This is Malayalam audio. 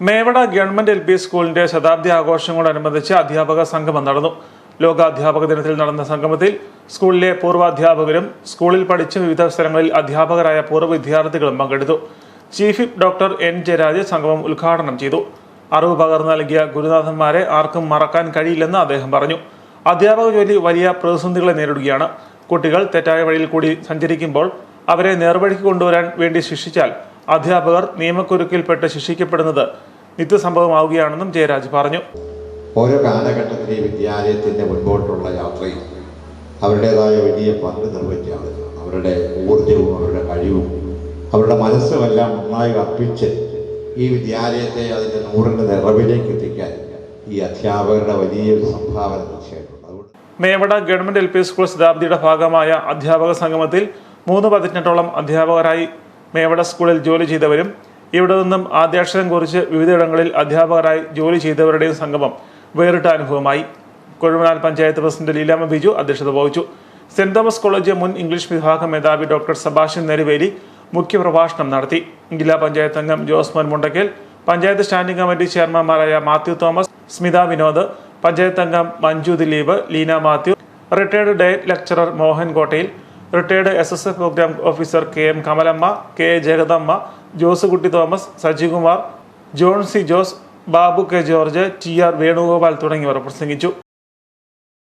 മേവട ഗവൺമെന്റ് എൽ പി സ്കൂളിന്റെ ശതാബ്ദി ആഘോഷങ്ങളോടനുബന്ധിച്ച് അധ്യാപക സംഗമം നടന്നു. ലോക അധ്യാപക ദിനത്തിൽ നടന്ന സംഗമത്തിൽ സ്കൂളിലെ പൂർവാധ്യാപകരും സ്കൂളിൽ പഠിച്ച വിവിധ സ്ഥലങ്ങളിൽ അധ്യാപകരായ പൂർവ വിദ്യാർത്ഥികളും പങ്കെടുത്തു. ചീഫ് ഡോക്ടർ എൻ ജയരാജ് സംഗമം ഉദ്ഘാടനം ചെയ്തു. അറിവ് പകർന്നു നൽകിയ ഗുരുനാഥന്മാരെ ആർക്കും മറക്കാൻ കഴിയില്ലെന്ന് അദ്ദേഹം പറഞ്ഞു. അധ്യാപക ജോലി വലിയ പ്രതിസന്ധികളെ നേരിടുകയാണ്. കുട്ടികൾ തെറ്റായ വഴിയിൽ കൂടി സഞ്ചരിക്കുമ്പോൾ അവരെ നേർവഴിക്ക് കൊണ്ടുവരാൻ വേണ്ടി ശിക്ഷിച്ചാൽ അധ്യാപകർ നിയമക്കുരുക്കിൽപ്പെട്ട് ശിക്ഷിക്കപ്പെടുന്നത് നിത്യസംഭവമാവുകയാണെന്നും ജയരാജ് പറഞ്ഞു. ഓരോ കാലഘട്ടത്തിലെയും വിദ്യാലയത്തിന്റെ മുൻപോട്ടുള്ള യാത്രയിൽ അവരുടേതായ വലിയ പങ്ക് നിർവഹിക്കുകയാണ്. അവരുടെ ഊർജവും അവരുടെ കഴിവും അവരുടെ മനസ്സുമെല്ലാം നന്നായി അർപ്പിച്ച് ഈ വിദ്യാലയത്തെ അതിന്റെ നൂറിന്റെ നിറവിലേക്ക് എത്തിക്കാൻ ഈ അധ്യാപകരുടെ വലിയൊരു സംഭാവന തീർച്ചയായിട്ടുണ്ട് Mevada government L P school ശതാബ്ദിയുടെ ഭാഗമായ അധ്യാപക സംഗമത്തിൽ മൂന്ന് പതിനെട്ടോളം അധ്യാപകരായി മേവട സ്കൂളിൽ ജോലി ചെയ്തവരും ഇവിടെ നിന്നും ആദ്യാക്ഷരം കുറിച്ച് വിവിധയിടങ്ങളിൽ അധ്യാപകരായി ജോലി ചെയ്തവരുടെയും സംഗമം വേറിട്ട അനുഭവമായി. കൊഴുമനാൽ പഞ്ചായത്ത് പ്രസിഡന്റ് ലീലാമ ബിജു അധ്യക്ഷത വഹിച്ചു. സെന്റ് തോമസ് കോളേജ് മുൻ ഇംഗ്ലീഷ് വിഭാഗം മേധാവി ഡോക്ടർ സബാഷൻ നെരുവേലി മുഖ്യപ്രഭാഷണം നടത്തി. ജില്ലാ പഞ്ചായത്ത് അംഗം ജോസ്മോൻ മുണ്ടക്കൽ പഞ്ചായത്ത് സ്റ്റാൻഡിംഗ് കമ്മിറ്റി ചെയർമാൻമാരായ മാത്യു തോമസ് സ്മിത വിനോദ് പഞ്ചായത്ത് അംഗം Manju Dileep Leena Mathew retired DIET lecturer Mohan Kottayil retired S S F programme officer K M Kamalamma K Jagadamma Josukutty Thomas Sajikumar John C Jose Babu K George T R Venugopal തുടങ്ങിയവർ പ്രസംഗിച്ചു.